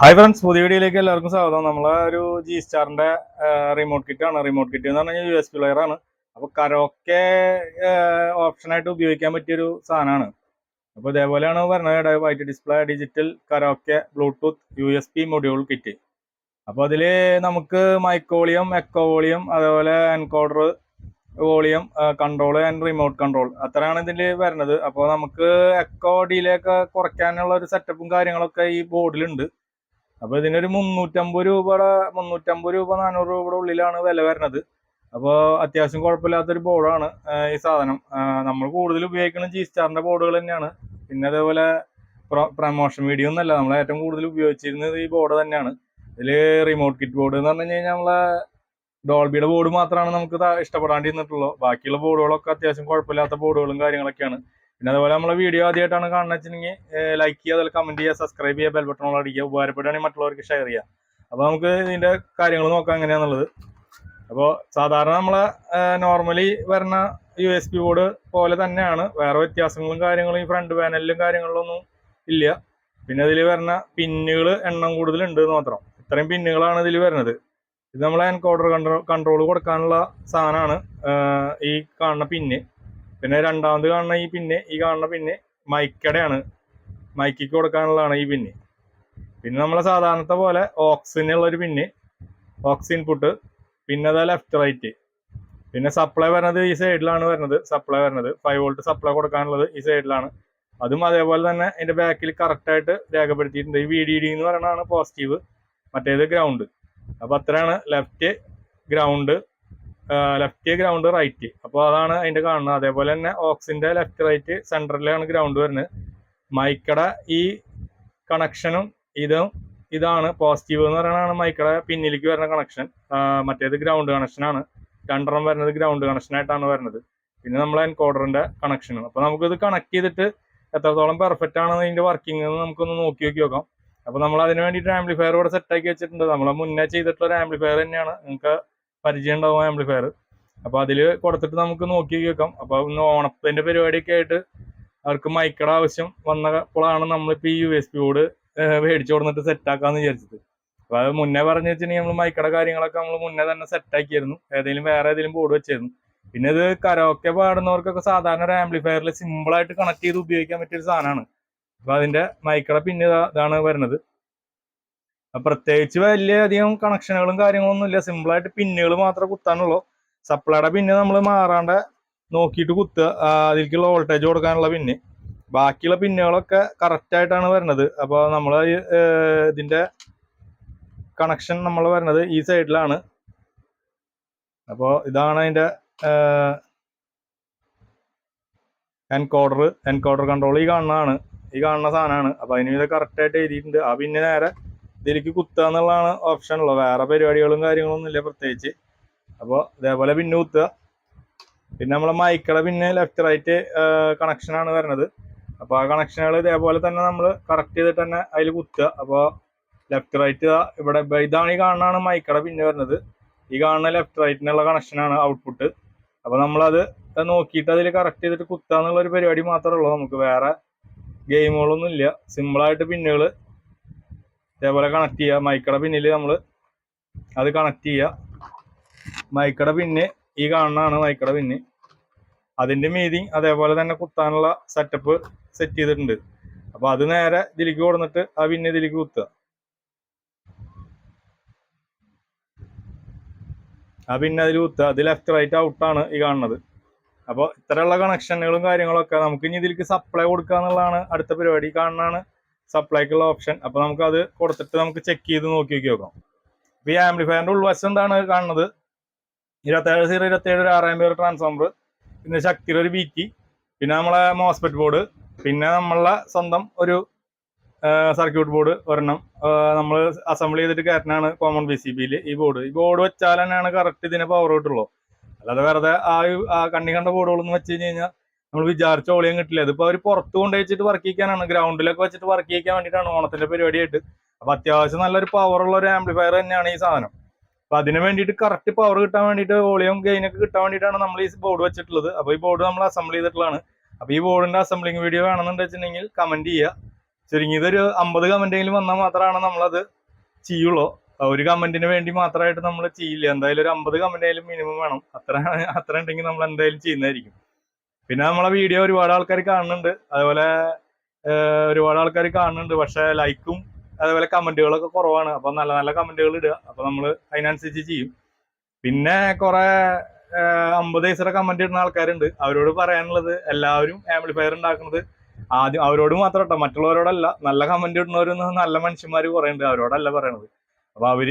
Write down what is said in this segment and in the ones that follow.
Hi friends പുതിയ വീഡിയോയിലേക്ക് എല്ലാവർക്കും സ്വാഗതം. നമ്മളെ ഒരു ജി സ്റ്റാറിന്റെ റിമോട്ട് കിറ്റ് ആണ്. റിമോട്ട് കിറ്റ് എന്ന് പറഞ്ഞാൽ യു എസ് പ്ലെയർ ആണ്. അപ്പോൾ കരോക്കെ ഓപ്ഷൻ ആയിട്ട് ഉപയോഗിക്കാൻ പറ്റിയൊരു സാധനമാണ്. അപ്പോൾ ഇതേപോലെയാണ് പറഞ്ഞത്. White display digital karaoke Bluetooth U S P module kit അപ്പോൾ അതിൽ നമുക്ക് മൈക്കോളിയം എക്കോ വോളിയം അതേപോലെ encoder volume control and remote control അത്രയാണ് ഇതിൽ വരുന്നത്. അപ്പോൾ നമുക്ക് എക്കോ ഡിലേ ഒക്കെ കുറയ്ക്കാനുള്ള ഒരു സെറ്റപ്പും കാര്യങ്ങളൊക്കെ ഈ ബോർഡിലുണ്ട് അപ്പൊ ഇതിനൊരു മുന്നൂറ്റമ്പത് രൂപയുടെ മുന്നൂറ്റമ്പത് രൂപ നാനൂറ് രൂപയുടെ ഉള്ളിലാണ് വില വരുന്നത്. അപ്പോൾ അത്യാവശ്യം കുഴപ്പമില്ലാത്തൊരു ബോർഡാണ് ഈ സാധനം. നമ്മൾ കൂടുതൽ ഉപയോഗിക്കുന്നത് ജി സ്റ്റാറിന്റെ ബോർഡുകൾ തന്നെയാണ്. പിന്നെ അതേപോലെ പ്രമോഷൻ വീഡിയോ ഒന്നല്ല നമ്മൾ ഏറ്റവും കൂടുതൽ ഉപയോഗിച്ചിരുന്നത് ഈ ബോർഡ് തന്നെയാണ്. ഇതിൽ റിമോട്ട് കിറ്റ് ബോർഡ് എന്ന് പറഞ്ഞു കഴിഞ്ഞാൽ നമ്മളെ ഡോൾബിയുടെ ബോർഡ് മാത്രമാണ് നമുക്ക് ഇഷ്ടപ്പെടാണ്ടിരുന്നിട്ടുള്ളൂ. ബാക്കിയുള്ള ബോർഡുകളൊക്കെ അത്യാവശ്യം കുഴപ്പമില്ലാത്ത ബോർഡുകളും കാര്യങ്ങളൊക്കെയാണ്. പിന്നെ അതുപോലെ നമ്മളെ വീഡിയോ ആദ്യമായിട്ടാണ് കാണുന്നത് വെച്ചിട്ടുണ്ടെങ്കിൽ ലൈക്ക് ചെയ്യുക അതുപോലെ കമന്റ് ചെയ്യുക സബ്സ്ക്രൈബ് ചെയ്യുക ബെൽ ബട്ടൺ അടിക്കുക ഉപകാരപ്പെടുകയാണെങ്കിൽ മറ്റുള്ളവർക്ക് ഷെയർ ചെയ്യുക. അപ്പോൾ നമുക്ക് ഇതിന്റെ കാര്യങ്ങൾ നോക്കാം എങ്ങനെയാന്നുള്ളത്. അപ്പോൾ സാധാരണ നമ്മളെ നോർമലി വരുന്ന യു എസ് പി ബോർഡ് പോലെ തന്നെയാണ്. വേറെ വ്യത്യാസങ്ങളും കാര്യങ്ങളും ഈ ഫ്രണ്ട് പാനലിലും കാര്യങ്ങളിലൊന്നും ഇല്ല. പിന്നെ ഇതിൽ വരുന്ന പിന്നുകൾ എണ്ണം കൂടുതലുണ്ട് മാത്രം. ഇത്രയും പിന്നുകളാണ് ഇതിൽ വരുന്നത്. ഇത് നമ്മളെ എൻകോഡർ കൺട്രോൾ കൺട്രോൾ കൊടുക്കാനുള്ള സാധനമാണ്. ഈ കാണുന്ന പിന്ന്. പിന്നെ രണ്ടാമത് കാണുന്ന ഈ പിന്നെ ഈ കാണുന്ന പിന്നെ മൈക്കടയാണ്. മൈക്കിക്ക് കൊടുക്കാനുള്ളതാണ് ഈ പിന്നെ. പിന്നെ നമ്മളെ സാധാരണത്തെ പോലെ ഓക്സിനുള്ള ഒരു പിന്നെ ഓക്സിൻ ഇൻപുട്ട് പിന്നെ അതാ ലെഫ്റ്റ് റൈറ്റ്. പിന്നെ സപ്ലൈ വരുന്നത് ഈ സൈഡിലാണ് വരുന്നത് സപ്ലൈ വരുന്നത്. ഫൈവ് വോൾട്ട് സപ്ലൈ കൊടുക്കാനുള്ളത് ഈ സൈഡിലാണ്. അതും അതേപോലെ തന്നെ അതിന്റെ ബാക്കിൽ കറക്റ്റ് ആയിട്ട് രേഖപ്പെടുത്തിയിട്ടുണ്ട്. ഈ വി ഡി ഡി എന്ന് പറയുന്നതാണ് പോസിറ്റീവ് മറ്റേത് ഗ്രൗണ്ട് അപ്പൊ അത്രയാണ് left ground left ground right അപ്പോൾ അതാണ് അതിന്റെ കാണുന്നത്. അതേപോലെ തന്നെ ഓക്സിന്റെ ലെഫ്റ്റ് റൈറ്റ് സെൻട്രലിലാണ് ഗ്രൗണ്ട് വരുന്നത്. മൈക്കട ഈ കണക്ഷനും ഇതും ഇതാണ് പോസിറ്റീവ് എന്ന് പറയുന്നതാണ് മൈക്കട പിന്നിലേക്ക് വരുന്ന കണക്ഷൻ മറ്റേത് ഗ്രൗണ്ട് കണക്ഷനാണ് രണ്ടെണ്ണം വരുന്നത് ഗ്രൗണ്ട് കണക്ഷൻ ആയിട്ടാണ് വരുന്നത്. പിന്നെ നമ്മൾ എൻകോഡറിന്റെ കണക്ഷനും അപ്പൊ നമുക്കിത് കണക്ട് ചെയ്തിട്ട് എത്രത്തോളം പെർഫെക്റ്റ് ആണ് ഇതിന്റെ വർക്കിംഗ് എന്ന് നമുക്കൊന്ന് നോക്കി നോക്കി നോക്കാം. അപ്പോൾ നമ്മൾ അതിന് വേണ്ടിയിട്ട് ആംപ്ലിഫയർ സെറ്റ് ആക്കി വെച്ചിട്ടുണ്ട്. നമ്മളെ മുന്നേ ചെയ്തിട്ടുള്ള ഒരു ആംപ്ലിഫയർ തന്നെയാണ്. നിങ്ങൾക്ക് പരിചയം ഉണ്ടാവും ആംപ്ലിഫയർ അപ്പൊ അതിൽ കൊടുത്തിട്ട് നമുക്ക് നോക്കി കേൾക്കാം. അപ്പോൾ അപ്പൊ ഇന്ന് ഓണത്തിന്റെ പരിപാടിയൊക്കെ ആയിട്ട് അവർക്ക് മൈക്കട ആവശ്യം വന്നപ്പോഴാണ് നമ്മളിപ്പോ ഈ യു എസ് പി ബോർഡ് മേടിച്ചു കൊടുത്തിട്ട് സെറ്റ് ആക്കാന്ന് വിചാരിച്ചത്. അപ്പൊ അത് മുന്നേ പറഞ്ഞു വെച്ചിട്ടുണ്ടെങ്കിൽ നമ്മൾ മൈക്കട കാര്യങ്ങളൊക്കെ നമ്മൾ മുന്നേ തന്നെ സെറ്റ് ആക്കിയിരുന്നു ഏതെങ്കിലും വേറെ ഏതെങ്കിലും ബോർഡ് വെച്ചായിരുന്നു. പിന്നെ ഇത് കരോക്കെ പാടുന്നവർക്കൊക്കെ സാധാരണ ഒരു ആംപ്ലിഫയറിൽ സിമ്പിൾ ആയിട്ട് കണക്ട് ചെയ്ത് ഉപയോഗിക്കാൻ പറ്റിയ ഒരു സാധനമാണ്. അപ്പൊ അതിന്റെ മൈക്കട പിന്നെ ഇതാണ് വരുന്നത്. പ്രത്യേകിച്ച് വലിയ അധികം കണക്ഷനുകളും കാര്യങ്ങളൊന്നും ഇല്ല. സിമ്പിൾ ആയിട്ട് പിന്നുകൾ മാത്രമേ കുത്താനുള്ളൂ. സപ്ലൈയുടെ പിന്നെ നമ്മൾ മാറാണ്ട് നോക്കിയിട്ട് കുത്തുക. അതിലേക്കുള്ള വോൾട്ടേജ് കൊടുക്കാനുള്ള പിന്നെ. ബാക്കിയുള്ള പിന്നുകളൊക്കെ കറക്റ്റ് ആയിട്ടാണ് വരുന്നത്. അപ്പോൾ നമ്മൾ ഇതിന്റെ കണക്ഷൻ നമ്മൾ വരുന്നത് ഈ സൈഡിലാണ് അപ്പോൾ ഇതാണ് അതിന്റെ എൻകോഡർ എൻകോഡർ കൺട്രോൾ ഈ കാണുന്നതാണ്. ഈ കാണുന്ന സാധനമാണ്. അപ്പോൾ അതിന് ഇത് കറക്റ്റായിട്ട് എഴുതിയിട്ടുണ്ട്. ആ പിന്നെ നേരെ ഇതിലേക്ക് കുത്തുക എന്നുള്ളതാണ് ഓപ്ഷൻ ഉള്ളത്. വേറെ പരിപാടികളും കാര്യങ്ങളൊന്നും ഇല്ല പ്രത്യേകിച്ച്. അപ്പോൾ ഇതേപോലെ പിന്നെ കുത്തുക. പിന്നെ നമ്മളെ മൈക്കട പിന്നെ ലെഫ്റ്റ് റൈറ്റ് കണക്ഷനാണ് വരുന്നത് അപ്പോൾ ആ കണക്ഷനുകൾ ഇതേപോലെ തന്നെ നമ്മൾ കറക്റ്റ് ചെയ്തിട്ട് തന്നെ അതിൽ കുത്തുക. അപ്പോൾ ലെഫ്റ്റ് റൈറ്റ് ഇവിടെ ഇതാണ് ഈ കാണുന്നതാണ് മൈക്കട പിന്നെ വരുന്നത് ഈ കാണുന്ന ലെഫ്റ്റ് റൈറ്റിനുള്ള കണക്ഷനാണ് ഔട്ട്പുട്ട് അപ്പോൾ നമ്മളത് നോക്കിയിട്ട് അതിൽ കറക്റ്റ് ചെയ്തിട്ട് കുത്തുക എന്നുള്ള ഒരു പരിപാടി മാത്രമേ ഉള്ളൂ. നമുക്ക് വേറെ ഗെയിമുകളൊന്നും ഇല്ല സിമ്പിളായിട്ട് പിന്നുകൾ ഇതേപോലെ കണക്ട് ചെയ്യുക മൈക്കട പിന്നിൽ നമ്മൾ അത് കണക്ട് ചെയ്യുക മൈക്കട പിന്നെ ഈ കാണുന്നതാണ് മൈക്കട പിന്നെ. അതിന്റെ മീതി അതേപോലെ തന്നെ കുത്താനുള്ള സെറ്റപ്പ് സെറ്റ് ചെയ്തിട്ടുണ്ട്. അപ്പോൾ അത് നേരെ ഇതിലേക്ക് കൊടുന്നിട്ട് ആ പിന്നെ ഇതിലേക്ക് കുത്തുക. ആ പിന്നെ അതിൽ കുത്തുക. അത് ലെഫ്റ്റ് റൈറ്റ് ഔട്ടാണ് ഈ കാണുന്നത്. അപ്പോൾ ഇത്തരമുള്ള കണക്ഷനുകളും കാര്യങ്ങളൊക്കെ നമുക്ക് ഇനി ഇതിലേക്ക് സപ്ലൈ കൊടുക്കുക എന്നുള്ളതാണ് അടുത്ത പരിപാടി. കാണുന്നതാണ് സപ്ലൈക്കുള്ള ഓപ്ഷൻ അപ്പോൾ നമുക്ക് അത് കൊടുത്തിട്ട് നമുക്ക് ചെക്ക് ചെയ്ത് നോക്കി നോക്കി നോക്കാം. അപ്പോൾ ഈ ആംപ്ലിഫയറിന്റെ ഉൾവശം എന്താണ് കാണുന്നത്? ഇരുപത്തേഴ് സീറോ ഇരുപത്തേഴ് ഒരു ആറായിരം പേര് ട്രാൻസ്ഫോമർ പിന്നെ ശക്തിയുടെ ഒരു ബീറ്റി പിന്നെ നമ്മളെ മോസ്പെറ്റ് ബോർഡ് പിന്നെ നമ്മളെ സ്വന്തം ഒരു സർക്യൂട്ട് ബോർഡ് ഒരെണ്ണം. നമ്മൾ അസംബിൾ ചെയ്തിട്ട് കയറ്റാണ് കോമൺ ബി സി ബിയിൽ ഈ ബോർഡ് ഈ ബോർഡ് വെച്ചാൽ തന്നെയാണ് കറക്റ്റ് ഇതിനെ പവർ കിട്ടുള്ളൂ. അല്ലാതെ വെറുതെ ആ കണ്ണി കണ്ട ബോർഡുകളൊന്നും വെച്ച് കഴിഞ്ഞ് കഴിഞ്ഞാൽ നമ്മൾ വിചാരിച്ച ഓളിയും കിട്ടില്ല. ഇതിപ്പോ അവർ പുറത്ത് കൊണ്ടുപോയി വെച്ചിട്ട് വർക്ക് ചെയ്യിക്കാനാണ്. ഗ്രൗണ്ടിലൊക്കെ വെച്ചിട്ട് വർക്ക് ചെയ്യിക്കാൻ വേണ്ടിയിട്ടാണ് ഓണത്തിന്റെ പരിപാടിയായിട്ട്. അപ്പൊ അത്യാവശ്യം നല്ലൊരു പവർ ഉള്ള ഒരു ആംപ്ലിഫയർ തന്നെയാണ് ഈ സാധനം. അപ്പൊ അതിന് വേണ്ടിയിട്ട് കറക്റ്റ് പവർ കിട്ടാൻ വേണ്ടിയിട്ട് വോളിയം ഗെയിൻ ഒക്കെ കിട്ടാൻ വേണ്ടിയിട്ടാണ് നമ്മൾ ഈ ബോർഡ് വെച്ചിട്ടുള്ളത്. അപ്പൊ ഈ ബോർഡ് നമ്മൾ അസംബിൾ ചെയ്തിട്ടുള്ളതാണ്. അപ്പൊ ഈ ബോർഡിന്റെ അസംബ്ലിംഗ് വീഡിയോ വേണമെന്നുണ്ടെങ്കിൽ കമന്റ് ചെയ്യുക. ചുരുങ്ങിയത് ഒരു അമ്പത് കമന്റെങ്കിലും വന്നാൽ മാത്രമാണ് നമ്മളത് ചെയ്യുള്ളൂ. ഒരു കമന്റിന് വേണ്ടി മാത്രമായിട്ട് നമ്മൾ ചെയ്യില്ല. എന്തായാലും ഒരു അമ്പത് കമന്റെങ്കിലും മിനിമം വേണം. അത്ര അത്ര ഉണ്ടെങ്കിൽ നമ്മൾ എന്തായാലും ചെയ്യുന്നതായിരിക്കും. പിന്നെ നമ്മളെ വീഡിയോ ഒരുപാട് ആൾക്കാർ കാണുന്നുണ്ട്. അതുപോലെ ഒരുപാട് ആൾക്കാർ കാണുന്നുണ്ട്. പക്ഷെ ലൈക്കും അതേപോലെ കമന്റുകളൊക്കെ കുറവാണ്. അപ്പൊ നല്ല നല്ല കമന്റുകൾ ഇടുക. അപ്പൊ നമ്മൾ അതിനനുസരിച്ച് ചെയ്യും. പിന്നെ കുറെ അമ്പത് വയസ്സുടെ കമന്റ് ഇടുന്ന ആൾക്കാരുണ്ട്. അവരോട് പറയാനുള്ളത് എല്ലാവരും ആംപ്ലിഫയർ ഉണ്ടാക്കുന്നത് ആദ്യം അവരോട് മാത്രം കേട്ടോ മറ്റുള്ളവരോടല്ല. നല്ല കമന്റ് ഇടുന്നവരൊന്നും നല്ല മനുഷ്യന്മാർ കുറയുണ്ട്. അവരോടല്ല പറയണത്. അപ്പൊ അവർ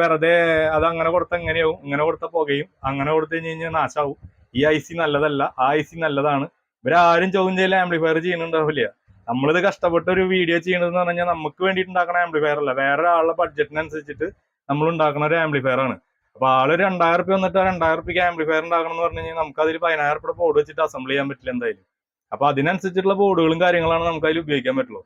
വെറുതെ അത് അങ്ങനെ കൊടുത്ത എങ്ങനെയാവും ഇങ്ങനെ കൊടുത്ത പുകയും അങ്ങനെ കൊടുത്തു കഴിഞ്ഞ് കഴിഞ്ഞാൽ നാശാവും. ഈ ഐ സി നല്ലതല്ല. ആ ഐ സി നല്ലതാണ്. ഇവരാരും ചോദ്യം ചെയ്യൽ ആംപ്ലിഫയർ ചെയ്യുന്നുണ്ടാവില്ല. നമ്മളിത് കഷ്ടപ്പെട്ട ഒരു വീഡിയോ ചെയ്യണമെന്ന് പറഞ്ഞാൽ നമുക്ക് വേണ്ടിയിട്ട് ഉണ്ടാക്കുന്ന ആംപ്ലിഫയർ അല്ല. വേറെ ആളുടെ ബഡ്ജറ്റിനനുസരിച്ചിട്ട് നമ്മൾ ഉണ്ടാക്കുന്ന ഒരു ആംപ്ലിഫയർ ആണ്. അപ്പൊ ആൾ രണ്ടായിരം റുപ്യ വന്നിട്ട് രണ്ടായിരം റുപ്യക്ക് ആംപ്ലിഫയർ ഉണ്ടാക്കണം എന്ന് പറഞ്ഞു കഴിഞ്ഞാൽ നമുക്ക് അതിൽ പതിനായിരം റുപ്യ ബോർഡ് വെച്ചിട്ട് അസംബിൾ ചെയ്യാൻ പറ്റില്ല എന്തായാലും. അപ്പൊ അതിനനുസരിച്ചിട്ടുള്ള ബോർഡുകളും കാര്യങ്ങളാണ് നമുക്ക് അതിൽ ഉപയോഗിക്കാൻ പറ്റുള്ളൂ.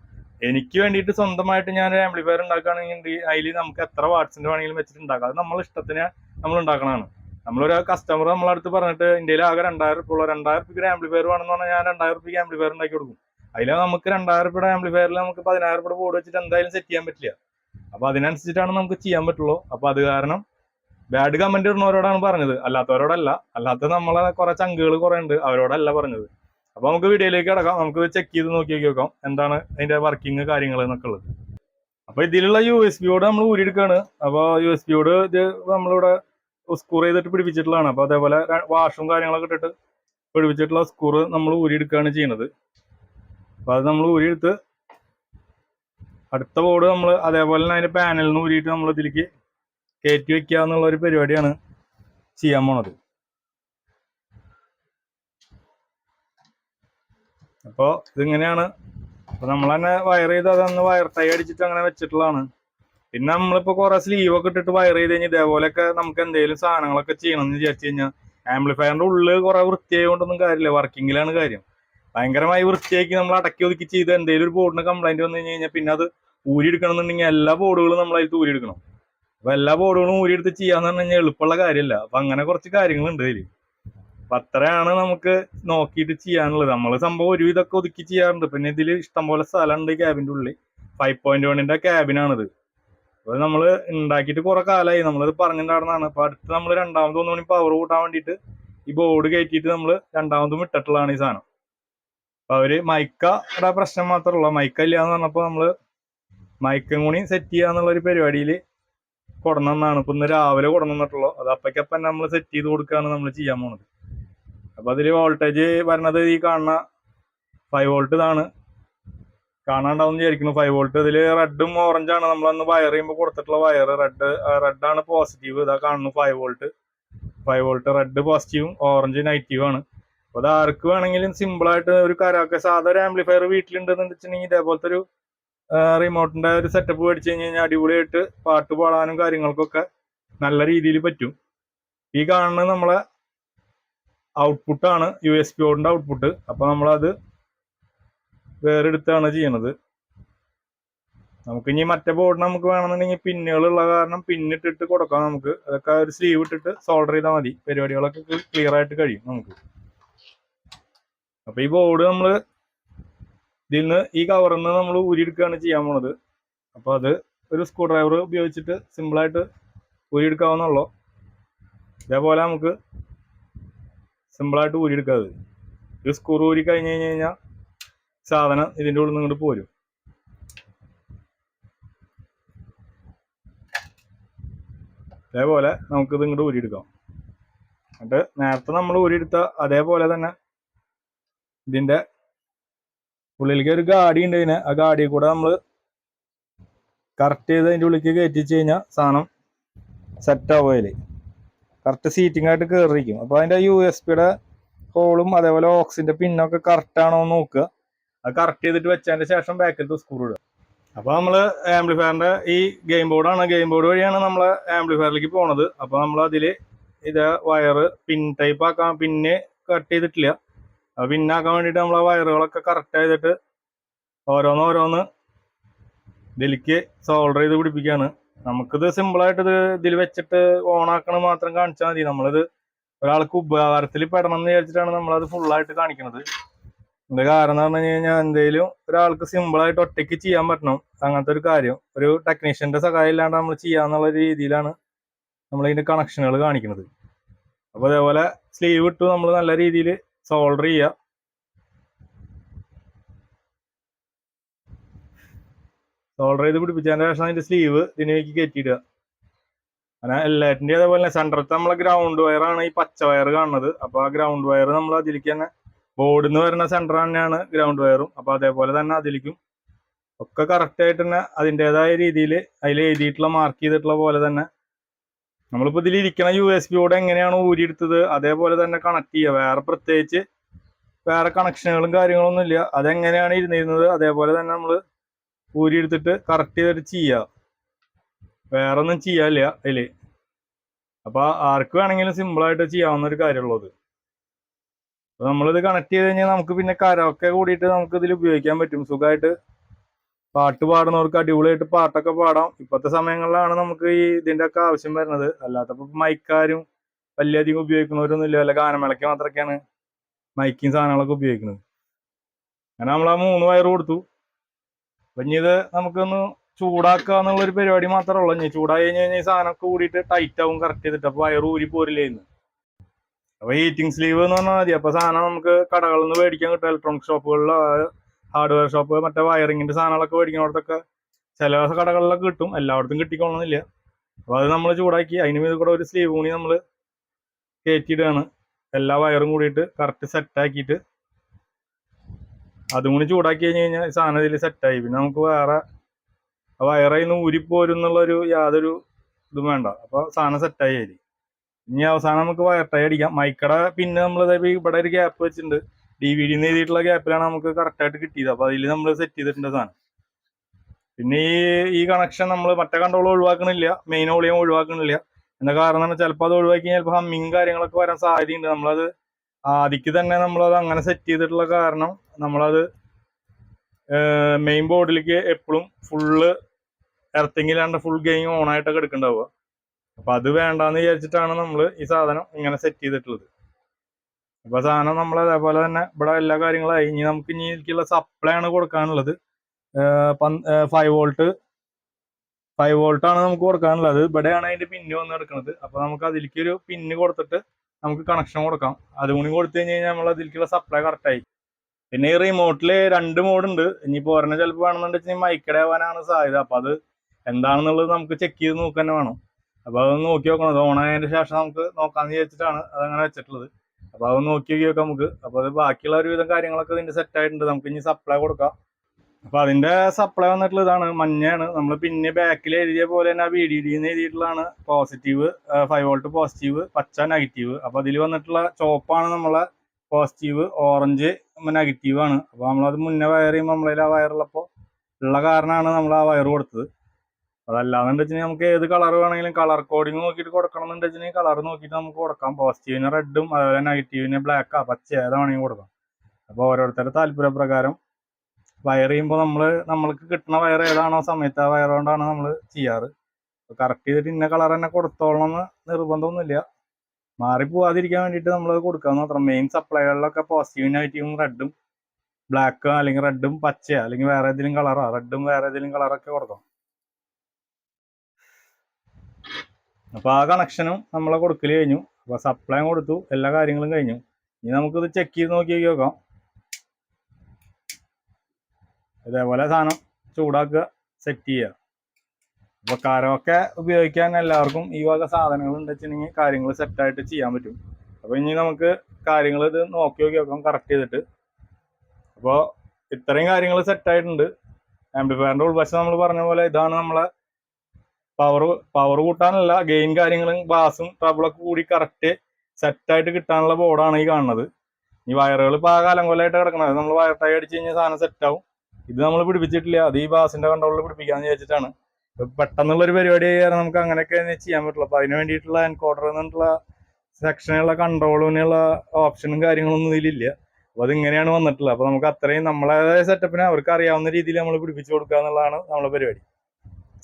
എനിക്ക് വേണ്ടിയിട്ട് സ്വന്തമായിട്ട് ഞാൻ ഒരു ആംപ്ലിഫയർ ഉണ്ടാക്കുകയാണെങ്കിൽ അതിൽ നമുക്ക് എത്ര വാട്സിന്റെ വേണമെങ്കിലും വെച്ചിട്ട് ഉണ്ടാക്കാം അത് നമ്മൾ ഇഷ്ടത്തിന് നമ്മൾ ഉണ്ടാക്കണതാണ്. നമ്മളൊരു കസ്റ്റമർ നമ്മളടുത്ത് പറഞ്ഞിട്ട് ഇന്ത്യയിൽ ആകെ രണ്ടായിരം റുപ്യ ഉള്ള രണ്ടായിരം റുപ്യക്ക് ആംപ്ലിഫയർ വേണമെന്ന് പറഞ്ഞാൽ ഞാൻ രണ്ടായിരം റുപ്യക്ക് ആംപ്ലിഫയർ ഉണ്ടാക്കി കൊടുക്കും. അതിൽ നമുക്ക് രണ്ടായിരം റുപ്യയുടെ ആംപ്ലിഫയറിൽ നമുക്ക് പതിനായിരം റുപ്യയുടെ ബോർഡ് വെച്ചിട്ട് എന്തായാലും സെറ്റ് ചെയ്യാൻ പറ്റില്ല. അപ്പോൾ അതിനനുസരിച്ചിട്ടാണ് നമുക്ക് ചെയ്യാൻ പറ്റുള്ളൂ. അപ്പോൾ അത് കാരണം ബാഡ് കമന്റ് ഇടുന്നവരോടാണ് പറഞ്ഞത്. അല്ലാത്തവരോടല്ല. അല്ലാത്ത നമ്മളെ കുറെ ചങ്കുകൾ കുറെ ഉണ്ട്. അവരോടല്ല പറഞ്ഞത്. അപ്പോൾ നമുക്ക് വീഡിയോയിലേക്ക് കിടക്കാം. നമുക്ക് ചെക്ക് ചെയ്ത് നോക്കി നോക്കാം. എന്താണ് അതിന്റെ വർക്കിംഗ് കാര്യങ്ങൾ എന്നൊക്കെ ഉള്ളത്. അപ്പോൾ ഇതിലുള്ള യു എസ് ബിയോട് നമ്മൾ ഊരിയെടുക്കുകയാണ് അപ്പൊ യു എസ് ബിയോട് ഇത് നമ്മളിവിടെ സ്കൂർ ചെയ്തിട്ട് പിടിപ്പിച്ചിട്ടുള്ളതാണ്. അപ്പൊ അതേപോലെ വാഷും കാര്യങ്ങളൊക്കെ ഇട്ടിട്ട് പിടിപ്പിച്ചിട്ടുള്ള സ്കൂർ നമ്മൾ ഊരിയെടുക്കുകയാണ് ചെയ്യുന്നത്. അപ്പൊ അത് നമ്മൾ ഊരിയെടുത്ത് അടുത്ത ബോർഡ് നമ്മൾ അതേപോലെ തന്നെ അതിന്റെ പാനലിൽ നിന്ന് ഊരിയിട്ട് നമ്മൾ ഇതിലേക്ക് കയറ്റി വെക്കുക എന്നുള്ള ഒരു പരിപാടിയാണ് ചെയ്യാൻ പോണത്. അപ്പോൾ ഇതിങ്ങനെയാണ്. അപ്പൊ നമ്മൾ തന്നെ വയർ ചെയ്ത് അതന്ന് വയർ ടൈ അടിച്ചിട്ട് അങ്ങനെ വെച്ചിട്ടുള്ളതാണ്. പിന്നെ നമ്മളിപ്പോ കുറെ സ്ലീവ് ഒക്കെ ഇട്ടിട്ട് വയർ ചെയ്ത് കഴിഞ്ഞാൽ ഇതേപോലെയൊക്കെ നമുക്ക് എന്തെങ്കിലും സാധനങ്ങളൊക്കെ ചെയ്യണം എന്ന് വിചാരിച്ചു കഴിഞ്ഞാൽ ആംപ്ലിഫയറിന്റെ ഉള്ളിൽ കുറെ വൃത്തിയായതുകൊണ്ടൊന്നും കാര്യമില്ല. വർക്കിങ്ങിലാണ് കാര്യം. ഭയങ്കരമായി വൃത്തിയാക്കി നമ്മൾ അടക്കി ഒതുക്കി ചെയ്ത് എന്തെങ്കിലും ഒരു ബോർഡിന് കംപ്ലൈന്റ് വന്നു കഴിഞ്ഞാൽ പിന്നെ അത് ഊരി എടുക്കണമെന്നുണ്ടെങ്കിൽ എല്ലാ ബോർഡുകളും നമ്മൾ അതിൽ ഊരി എടുക്കണം അപ്പൊ എല്ലാ ബോർഡുകളും ഊരി എടുത്ത് ചെയ്യാന്ന് പറഞ്ഞു കഴിഞ്ഞാൽ എളുപ്പമുള്ള കാര്യമല്ല. അപ്പൊ അങ്ങനെ കുറച്ച് കാര്യങ്ങളുണ്ട് അതിൽ അപ്പൊ അത്രയാണ് നമുക്ക് നോക്കിയിട്ട് ചെയ്യാനുള്ളത്. നമ്മൾ സംഭവം ഒരു ഇതൊക്കെ ഒതുക്കി ചെയ്യാറുണ്ട്. പിന്നെ ഇതിൽ ഇഷ്ടംപോലെ സ്ഥലമുണ്ട് ക്യാബിന്റെ ഉള്ളിൽ ഫൈവ് പോയിന്റ് വണ്ണിന്റെ ക്യാബിനാണിത് അപ്പൊ നമ്മൾ ഉണ്ടാക്കിയിട്ട് കുറെ കാലമായി നമ്മളത് പറഞ്ഞിട്ടുണ്ടായിരുന്നതാണ് അപ്പൊ അടുത്ത് നമ്മൾ രണ്ടാമത് ഒന്നുകൂടി പവർ കൂട്ടാൻ വേണ്ടിയിട്ട് ഈ ബോർഡ് കയറ്റിയിട്ട് നമ്മൾ രണ്ടാമതും ഇട്ടിട്ടുള്ളതാണ് ഈ സാധനം. അപ്പൊ അവർ മൈക്കയുടെ പ്രശ്നം മാത്രമല്ല മൈക്ക ഇല്ല എന്ന് പറഞ്ഞപ്പോ നമ്മൾ മൈക്കും കൂടി സെറ്റ് ചെയ്യാന്നുള്ള ഒരു പരിപാടിയിൽ കൊടന്നാണ് ഇപ്പൊ ഇന്ന് രാവിലെ കൊടന്നിട്ടുള്ളൂ അത് അപ്പയ്ക്കപ്പം നമ്മൾ സെറ്റ് ചെയ്ത് കൊടുക്കുകയാണ് നമ്മൾ ചെയ്യാൻ പോണത്. അപ്പൊ അതിൽ വോൾട്ടേജ് വരണത് ഈ കാണുന്ന ഫൈവ് വോൾട്ട് ഇതാണ്. കാണാണ്ടാവും വിചാരിക്കുന്നു. ഫൈവ് വോൾട്ട് ഇതിൽ റെഡും ഓറഞ്ചാണ് നമ്മളന്ന് വയർ ചെയ്യുമ്പോൾ കൊടുത്തിട്ടുള്ള വയർ റെഡ് റെഡാണ് പോസിറ്റീവ് ഇതാ കാണുന്നു five volt five volt red പോസിറ്റീവും ഓറഞ്ച് നെഗറ്റീവ് ആണ്. അപ്പൊ അത് ആർക്ക് വേണമെങ്കിലും സിമ്പിൾ ആയിട്ട് ഒരു കരാക്കെ സാധാ ഒരു ആംപ്ലിഫയർ വീട്ടിലുണ്ടെന്ന് വെച്ചിട്ടുണ്ടെങ്കിൽ ഇതേപോലത്തെ ഒരു റിമോട്ടിന്റെ ഒരു സെറ്റപ്പ് മേടിച്ചു കഴിഞ്ഞ് കഴിഞ്ഞാൽ അടിപൊളിയായിട്ട് പാട്ട് പാടാനും കാര്യങ്ങൾക്കൊക്കെ നല്ല രീതിയിൽ പറ്റും. ഈ കാണുന്നത് നമ്മളെ ഔട്ട്പുട്ടാണ് യു എസ് പി ഔട്ട്പുട്ട് അപ്പൊ നമ്മളത് വേറെ എടുത്താണ് ചെയ്യണത്. നമുക്ക് ഇനി മറ്റേ ബോർഡിന് നമുക്ക് വേണമെന്നുണ്ടെങ്കിൽ പിന്നുകളുള്ള കാരണം പിന്നിട്ടിട്ട് കൊടുക്കാം നമുക്ക്. അതൊക്കെ ഒരു സ്ലീവ് ഇട്ടിട്ട് സോൾഡർ ചെയ്താൽ മതി. പരിപാടികളൊക്കെ ക്ലിയർ ആയിട്ട് കഴിയും നമുക്ക്. അപ്പൊ ഈ ബോർഡ് നമ്മൾ ഇതിൽ നിന്ന് ഈ കവറിൽ നിന്ന് നമ്മൾ ഊരിയെടുക്കുകയാണ് ചെയ്യാൻ പോണത്. അപ്പൊ അത് ഒരു സ്ക്രൂ ഡ്രൈവർ ഉപയോഗിച്ചിട്ട് സിമ്പിളായിട്ട് ഊരിയെടുക്കാവുന്നുള്ളൂ ഇതേപോലെ നമുക്ക് സിമ്പിളായിട്ട് ഊരിയെടുക്കാം അത് ഒരു സ്ക്രൂ ഊരി കഴിഞ്ഞ് കഴിഞ്ഞ് കഴിഞ്ഞാൽ സാധനം ഇതിന്റെ ഉള്ളിൽ നിന്ന് ഇങ്ങോട്ട് പോരും. അതേപോലെ നമുക്കിത് ഇങ്ങോട്ട് ഊരിയെടുക്കാം. എന്നിട്ട് നേരത്തെ നമ്മൾ ഊരിയെടുത്ത അതേപോലെ തന്നെ ഇതിന്റെ ഉള്ളിലേക്ക് ഒരു ഗാഡി ഉണ്ട് ഇതിന്. ആ ഗാഡി കൂടെ നമ്മൾ കറക്റ്റ് ചെയ്ത് അതിന്റെ ഉള്ളിലേക്ക് കയറ്റിച്ച് കഴിഞ്ഞാൽ സാധനം സെറ്റ് ആവും അതിൽ കറക്റ്റ് സീറ്റിംഗ് ആയിട്ട് കയറിയിരിക്കും അപ്പൊ അതിന്റെ യു എസ് പിയുടെ ഹോളും അതേപോലെ ഓക്സിന്റെ പിന്നൊക്കെ കറക്റ്റ് ആണോ എന്ന് നോക്കുക. അത് കറക്റ്റ് ചെയ്തിട്ട് വെച്ചതിന്റെ ശേഷം ബാക്കിലത്തെ സ്ക്രൂ ഇടുക. അപ്പൊ നമ്മൾ ആംപ്ലിഫയറിന്റെ ഈ ഗെയിം ബോർഡാണ് ഗെയിം ബോർഡ് വഴിയാണ് നമ്മൾ ആംപ്ലിഫയറിലേക്ക് പോണത്. അപ്പൊ നമ്മൾ അതിൽ ഇത് വയറ് പിൻ ടൈപ്പ് ആക്കാൻ പിന്നെ കട്ട് ചെയ്തിട്ടില്ല. അപ്പൊ പിന്നാക്കാൻ വേണ്ടിയിട്ട് നമ്മൾ ആ വയറുകളൊക്കെ കറക്റ്റ് ചെയ്തിട്ട് ഓരോന്ന് ഓരോന്ന് ഇതിലേക്ക് സോൾഡർ ചെയ്ത് പിടിപ്പിക്കുകയാണ് നമുക്കിത് സിമ്പിളായിട്ട് ഇത് ഇതിൽ വെച്ചിട്ട് ഓൺ ആക്കണ മാത്രം കാണിച്ചാൽ മതി. നമ്മളിത് ഒരാൾക്ക് ഉപകാരത്തിൽ പെടണം എന്ന് വിചാരിച്ചിട്ടാണ് നമ്മളത് ഫുള്ളായിട്ട് കാണിക്കുന്നത് ഇതിന്റെ കാരണം പറഞ്ഞു കഴിഞ്ഞാൽ എന്തെങ്കിലും ഒരാൾക്ക് സിമ്പിൾ ആയിട്ട് ഒറ്റയ്ക്ക് ചെയ്യാൻ പറ്റണം. അങ്ങനത്തെ ഒരു കാര്യം. ഒരു ടെക്നീഷ്യന്റെ സഹായം ഇല്ലാണ്ട് നമ്മൾ ചെയ്യാന്നുള്ള രീതിയിലാണ് നമ്മൾ ഇതിന്റെ കണക്ഷനുകൾ കാണിക്കുന്നത്. അപ്പൊ അതേപോലെ സ്ലീവ് ഇട്ട് നമ്മൾ നല്ല രീതിയിൽ സോൾഡർ ചെയ്യുക സോൾഡർ ചെയ്ത് പിടിപ്പിച്ചതിന്റെ ശേഷം അതിന്റെ സ്ലീവ് ഇതിനേക്ക് കയറ്റിയിടുക. അങ്ങനെ എല്ലാറ്റിന്റെ അതേപോലെ തന്നെ സെന്ററത്തെ നമ്മളെ ഗ്രൗണ്ട് വയറാണ് ഈ പച്ച വയർ കാണുന്നത്. അപ്പൊ ആ ഗ്രൗണ്ട് വയർ നമ്മൾ അതിലേക്ക് തന്നെ ബോർഡിൽ നിന്ന് വരുന്ന സെന്റർ തന്നെയാണ് ഗ്രൗണ്ട് വയറും അപ്പോൾ അതേപോലെ തന്നെ അതിലേക്കും ഒക്കെ കറക്റ്റ് ആയിട്ട് തന്നെ അതിന്റെതായ രീതിയിൽ അതിൽ എഴുതിയിട്ടുള്ള മാർക്ക് ചെയ്തിട്ടുള്ള പോലെ തന്നെ നമ്മളിപ്പോൾ ഇതിൽ ഇരിക്കുന്ന യു എസ് ബിയോടെ എങ്ങനെയാണ് ഊരിയെടുത്തത്? അതേപോലെ തന്നെ കണക്ട് ചെയ്യുക. വേറെ പ്രത്യേകിച്ച് വേറെ കണക്ഷനുകളും കാര്യങ്ങളൊന്നും ഇല്ല. അതെങ്ങനെയാണ് ഇരുന്നിരുന്നത്? അതേപോലെ തന്നെ നമ്മൾ ഊരിയെടുത്തിട്ട് കറക്റ്റ് ചെയ്തിട്ട് ചെയ്യുക. വേറെ ഒന്നും ചെയ്യാനില്ല അതിൽ അപ്പോൾ ആർക്ക് വേണമെങ്കിലും സിമ്പിളായിട്ട് ചെയ്യാവുന്ന ഒരു കാര്യമുള്ളത്. അപ്പൊ നമ്മളിത് കണക്ട് ചെയ്ത് കഴിഞ്ഞാൽ നമുക്ക് പിന്നെ കരമൊക്കെ കൂടിയിട്ട് നമുക്ക് ഇതിൽ ഉപയോഗിക്കാൻ പറ്റും. സുഖമായിട്ട് പാട്ട് പാടുന്നവർക്ക് അടിപൊളിയായിട്ട് പാട്ടൊക്കെ പാടാം. ഇപ്പോഴത്തെ സമയങ്ങളിലാണ് നമുക്ക് ഈ ഇതിന്റെ ഒക്കെ ആവശ്യം വരുന്നത്. അല്ലാത്തപ്പോൾ മൈക്കാരും വലിയധികം ഉപയോഗിക്കുന്നവരൊന്നും ഇല്ല. വല്ല ഗാനമേളയ്ക്ക് മാത്രമൊക്കെയാണ് മൈക്കും സാധനങ്ങളൊക്കെ ഉപയോഗിക്കുന്നത്. അങ്ങനെ നമ്മൾ ആ മൂന്ന് വയർ കൊടുത്തു. അപ്പൊ ഇനി ഇത് നമുക്കൊന്ന് ചൂടാക്കുക എന്നുള്ള ഒരു പരിപാടി മാത്രമേ ഉള്ളൂ. ഇനി ചൂടായി കഴിഞ്ഞ് കഴിഞ്ഞാൽ ഈ സാധനമൊക്കെ കൂടിയിട്ട് ടൈറ്റ് ആവും കറക്റ്റ് ചെയ്തിട്ട്. അപ്പോൾ വയർ ഊരി പോരില്ലേ ഇന്ന്. അപ്പൊ ഹീറ്റിംഗ് സ്ലീവ് എന്ന് പറഞ്ഞാൽ മതി. അപ്പൊ സാധനം നമുക്ക് കടകളിൽ നിന്ന് മേടിക്കാൻ കിട്ടും. ഇലക്ട്രോണിക് ഷോപ്പുകളിലോ ഹാർഡ്വെയർ ഷോപ്പ് മറ്റേ വയറിങ്ങിന്റെ സാധനങ്ങളൊക്കെ മേടിക്കുന്നിടത്തൊക്കെ ചില കടകളിലൊക്കെ കിട്ടും. എല്ലായിടത്തും കിട്ടിക്കൊള്ളണമെന്നില്ല അപ്പൊ അത് നമ്മൾ ചൂടാക്കി അതിന് മീത് കൂടെ ഒരു സ്ലീവ് കൂടി നമ്മൾ കയറ്റിയിടുകയാണ്. എല്ലാ വയറും കൂടിയിട്ട് കറക്റ്റ് സെറ്റ് ആക്കിയിട്ട് അതും കൂടി ചൂടാക്കി കഴിഞ്ഞ് കഴിഞ്ഞാൽ സാധനം ഇതിൽ സെറ്റായി പിന്നെ നമുക്ക് വേറെ വയറായി നിന്ന് ഊരിപ്പോരും എന്നുള്ളൊരു യാതൊരു ഇതും വേണ്ട. അപ്പൊ സാധനം സെറ്റായി ആയി ഇനി അവസാനം നമുക്ക് വയർ അടിക്കാം. മൈക്കട പിന്നെ നമ്മൾ ഇവിടെ ഒരു ഗ്യാപ്പ് വെച്ചിട്ടുണ്ട്. ഡി വി ഡി എഴുതിയിട്ടുള്ള ഗ്യാപ്പിലാണ് നമുക്ക് കറക്റ്റ് ആയിട്ട് കിട്ടിയത്. അപ്പൊ അതിൽ നമ്മൾ സെറ്റ് ചെയ്തിട്ടുണ്ട് സാധനം. പിന്നെ ഈ ഈ കണക്ഷൻ നമ്മൾ മറ്റേ കൺട്രോൾ ഒഴിവാക്കണില്ല. മെയിൻ ഓളിയും ഒഴിവാക്കണില്ല. എന്ന കാരണം ചിലപ്പോൾ അത് ഒഴിവാക്കി ചിലപ്പോൾ ഹമ്മിങ് കാര്യങ്ങളൊക്കെ വരാൻ സാധ്യതയുണ്ട്. നമ്മളത് ആദ്യക്ക് തന്നെ നമ്മളത് അങ്ങനെ സെറ്റ് ചെയ്തിട്ടുള്ള കാരണം നമ്മളത് മെയിൻ ബോർഡിലേക്ക് എപ്പോഴും ഫുള്ള് എർത്തിങ്ങിലാണ്ട് ഫുൾ ഗെയിം ഓൺ ആയിട്ടൊക്കെ എടുക്കണ്ടാവുക. അപ്പൊ അത് വേണ്ടാന്ന് വിചാരിച്ചിട്ടാണ് നമ്മൾ ഈ സാധനം ഇങ്ങനെ സെറ്റ് ചെയ്തിട്ടുള്ളത്. അപ്പൊ സാധനം നമ്മൾ അതേപോലെ തന്നെ ഇവിടെ എല്ലാ കാര്യങ്ങളും ഇനി നമുക്ക് ഇനി എനിക്കുള്ള സപ്ലൈ ആണ് കൊടുക്കാനുള്ളത്. ഫൈവ് വോൾട്ട് ഫൈവ് വോൾട്ട് ആണ് നമുക്ക് കൊടുക്കാനുള്ളത്. ഇവിടെയാണ് അതിന്റെ പിന്ന് വന്ന് എടുക്കുന്നത് അപ്പൊ നമുക്ക് അതിലേക്ക് ഒരു പിന്ന് കൊടുത്തിട്ട് നമുക്ക് കണക്ഷൻ കൊടുക്കാം. അതും കൂടി കൊടുത്തു കഴിഞ്ഞ് കഴിഞ്ഞാൽ നമ്മൾ അതിലേക്കുള്ള സപ്ലൈ കറക്റ്റ് ആയി. പിന്നെ ഈ റിമോട്ടിൽ രണ്ട് മോഡുണ്ട് ഉണ്ട്. ഇനിയിപ്പോ ഒരെണ്ണം ചിലപ്പോൾ വേണമെന്നുണ്ടെങ്കിൽ മൈക്കടെ ആവാനാണ് സാധ്യത. അപ്പൊ അത് എന്താണെന്നുള്ളത് നമുക്ക് ചെക്ക് ചെയ്ത് തന്നെ വേണം. അപ്പൊ അതൊന്ന് നോക്കി നോക്കണം. അത് ശേഷം നമുക്ക് നോക്കാന്ന് വിചാരിച്ചിട്ടാണ് അതങ്ങനെ വെച്ചിട്ടുള്ളത്. അപ്പൊ അതൊന്ന് നോക്കി നോക്കി നമുക്ക്. അപ്പൊ അത് ബാക്കിയുള്ള ഒരുവിധം കാര്യങ്ങളൊക്കെ ഇതിന്റെ സെറ്റ് ആയിട്ടുണ്ട്. നമുക്ക് ഇനി സപ്ലൈ കൊടുക്കാം. അപ്പൊ അതിന്റെ സപ്ലൈ വന്നിട്ടുള്ള ഇതാണ് മഞ്ഞയാണ്. നമ്മൾ പിന്നെ ബാക്കിൽ എഴുതിയ പോലെ തന്നെ ബി ഡി ഡി എന്ന് എഴുതിയിട്ടുള്ളതാണ് പോസിറ്റീവ് ഫൈവ് വോൾട്ട് പോസിറ്റീവ് പച്ച നെഗറ്റീവ് അപ്പൊ അതിൽ വന്നിട്ടുള്ള ചോപ്പാണ് നമ്മളെ പോസിറ്റീവ് ഓറഞ്ച് നെഗറ്റീവ് ആണ്. അപ്പൊ നമ്മളത് മുന്നേ വയർ ചെയ്യുമ്പോൾ നമ്മളതിൽ ആ വയറുള്ളപ്പോൾ ഉള്ള കാരണമാണ് നമ്മൾ ആ വയർ കൊടുത്തത്. അതല്ലാന്ന് വെച്ചാൽ നമുക്ക് ഏത് കളർ വേണമെങ്കിലും കളർ കോഡിങ് നോക്കിയിട്ട് കൊടുക്കണം എന്നുണ്ടെങ്കിൽ കളർ നോക്കിയിട്ട് നമുക്ക് കൊടുക്കാം. പോസിറ്റീവിന് റെഡും അതുപോലെ നെഗറ്റീവിന് ബ്ലാക്കാ പച്ച ഏതാണെങ്കിലും കൊടുക്കാം. അപ്പോൾ ഓരോരുത്തരുടെ താല്പര്യപ്രകാരം വയർ ചെയ്യുമ്പോൾ നമ്മൾ നമ്മൾക്ക് കിട്ടുന്ന വയർ ഏതാണോ സമയത്ത് ആ വയർ കൊണ്ടാണ് നമ്മൾ ചെയ്യാറ്. കറക്റ്റ് ചെയ്തിട്ട് ഇന്ന കളർ തന്നെ കൊടുത്തോളണം എന്ന് നിർബന്ധമൊന്നുമില്ല. മാറി പോവാതിരിക്കാൻ വേണ്ടിയിട്ട് നമ്മൾ കൊടുക്കാന്ന് മാത്രം. മെയിൻ സപ്ലൈകളിലൊക്കെ പോസിറ്റീവ് നെഗറ്റീവും റെഡും ബ്ലാക്ക് അല്ലെങ്കിൽ റെഡും പച്ച അല്ലെങ്കിൽ വേറെ ഏതെങ്കിലും കളറോ റെഡും വേറെ ഏതെങ്കിലും കളറൊക്കെ കൊടുക്കാം. അപ്പൊ ആ കണക്ഷനും നമ്മളെ കൊടുക്കൽ കഴിഞ്ഞു. അപ്പൊ സപ്ലൈ കൊടുത്തു എല്ലാ കാര്യങ്ങളും കഴിഞ്ഞു. ഇനി നമുക്കിത് ചെക്ക് ചെയ്ത് നോക്കി നോക്കാം. ഇതേപോലെ സാധനം ചൂടാക്കുക സെറ്റ് ചെയ്യുക. അപ്പോൾ കരമൊക്കെ ഉപയോഗിക്കാൻ എല്ലാവർക്കും ഈ വക സാധനങ്ങൾ ഉണ്ടെച്ചിട്ടുണ്ടെങ്കിൽ കാര്യങ്ങൾ സെറ്റായിട്ട് ചെയ്യാൻ പറ്റും. അപ്പോൾ ഇനി നമുക്ക് കാര്യങ്ങൾ ഇത് നോക്കി നോക്കി നോക്കാം കറക്റ്റ് ചെയ്തിട്ട്. അപ്പോൾ ഇത്രയും കാര്യങ്ങൾ സെറ്റായിട്ടുണ്ട് ആംപ്ലിഫയറിന്റെ ഉൾവശം നമ്മൾ പറഞ്ഞ പോലെ ഇതാണ് നമ്മളെ പവർ പവർ കൂട്ടാനല്ല ഗെയിൻ കാര്യങ്ങളും ബാസും ട്രബിളൊക്കെ കൂടി കറക്റ്റ് സെറ്റായിട്ട് കിട്ടാനുള്ള ബോർഡാണ് ഈ കാണുന്നത്. ഈ വയറുകൾ ഇപ്പം ആ കാലം കൊല്ലമായിട്ട് നമ്മൾ വയർ ടൈ അടിച്ച് കഴിഞ്ഞാൽ സാധനം സെറ്റാവും ഇത് നമ്മൾ പിടിപ്പിച്ചിട്ടില്ല. അത് ഈ ബാസിന്റെ കൺട്രോളിൽ പിടിപ്പിക്കാന്ന് വിചാരിച്ചിട്ടാണ്. ഇപ്പൊ പെട്ടെന്നുള്ള ഒരു പരിപാടി കാരണം നമുക്ക് അങ്ങനെയൊക്കെ ചെയ്യാൻ പറ്റുള്ളൂ. അപ്പൊ അതിന് വേണ്ടിയിട്ടുള്ള എൻകോഡർ എന്നുള്ള സെക്ഷനുള്ള കൺട്രോളിനുള്ള ഓപ്ഷനും കാര്യങ്ങളൊന്നും ഇതിലില്ല. അപ്പൊ അതിങ്ങനെയാണ് വന്നിട്ടുള്ളത്. അപ്പൊ നമുക്ക് അത്രയും നമ്മളേതായ സെറ്റപ്പിനെ അവർക്ക് അറിയാവുന്ന രീതിയിൽ നമ്മൾ പിടിപ്പിച്ചു കൊടുക്കുക എന്നുള്ളതാണ് നമ്മളെ പരിപാടി.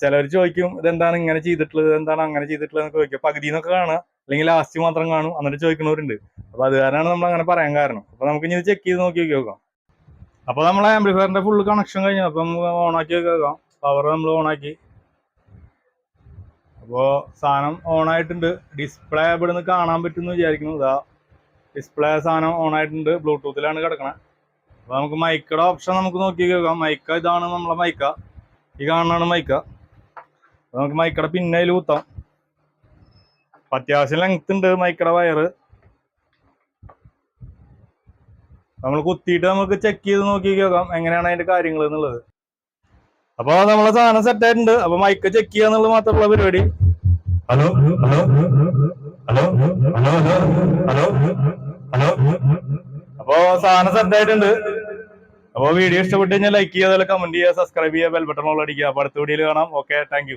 ചിലർ ചോദിക്കും ഇതെന്താണ് ഇങ്ങനെ ചെയ്തിട്ടുള്ളത്? എന്താണ് അങ്ങനെ ചെയ്തിട്ടുള്ളത് എന്നൊക്കെ ചോദിക്കും. പകുതി എന്നൊക്കെ കാണുക. അല്ലെങ്കിൽ ലാസ്റ്റ് മാത്രം കാണും എന്നിട്ട് ചോദിക്കുന്നവരുണ്ട്. അപ്പൊ അത് കാരണമാണ് നമ്മൾ അങ്ങനെ പറയാൻ കാരണം. അപ്പൊ നമുക്ക് ഇനി ചെക്ക് ചെയ്ത് നോക്കി നോക്കി അപ്പൊ നമ്മളെ ആംപ്ലിഫയറിന്റെ ഫുള്ള് കണക്ഷൻ കഴിഞ്ഞു. അപ്പൊ നമുക്ക് ഓണാക്കി നോക്കാം പവർ നമ്മൾ ഓണാക്കി അപ്പോ സാധനം ഓൺ ആയിട്ടുണ്ട്. ഡിസ്പ്ലേ ഇവിടുന്ന് കാണാൻ പറ്റുമെന്ന് വിചാരിക്കുന്നു. ഇതാ ഡിസ്പ്ലേ സാധനം ഓൺ ആയിട്ടുണ്ട്. ബ്ലൂടൂത്തിലാണ് കിടക്കണത് അപ്പൊ നമുക്ക് മൈക്കയുടെ ഓപ്ഷൻ നമുക്ക് നോക്കി കേൾക്കാം മൈക്ക ഇതാണ് നമ്മളെ മൈക്ക ഈ കാണുന്നതാണ് മൈക്ക അപ്പൊ നമുക്ക് മൈക്കട പിന്നയിൽ കുത്താം അപ്പൊ അത്യാവശ്യം ലെങ്ത് ഉണ്ട് മൈക്കട വയറ് നമ്മൾ കുത്തിയിട്ട് നമുക്ക് ചെക്ക് ചെയ്ത് നോക്കി കേൾക്കാം എങ്ങനെയാണ് അതിന്റെ കാര്യങ്ങൾ എന്നുള്ളത്. അപ്പൊ നമ്മളെ സാധനം സെറ്റ് ആയിട്ടുണ്ട്. അപ്പൊ മൈക്ക് ചെക്ക് ചെയ്യുക എന്നുള്ളത് മാത്രമുള്ള പരിപാടി. Hello hello hello hello hello hello hello അപ്പൊ സാധനം സെറ്റ് ആയിട്ടുണ്ട്. അപ്പൊ വീഡിയോ ഇഷ്ടപ്പെട്ട് കഴിഞ്ഞാൽ ലൈക്ക് ചെയ്യുക അതുപോലെ കമന്റ് ചെയ്യുക സബ്സ്ക്രൈബ് ചെയ്യുക ബെൽ ബട്ടൺ അടിക്കുക. അപ്പൊ അടുത്ത വീഡിയോയിൽ കാണാം. Okay thank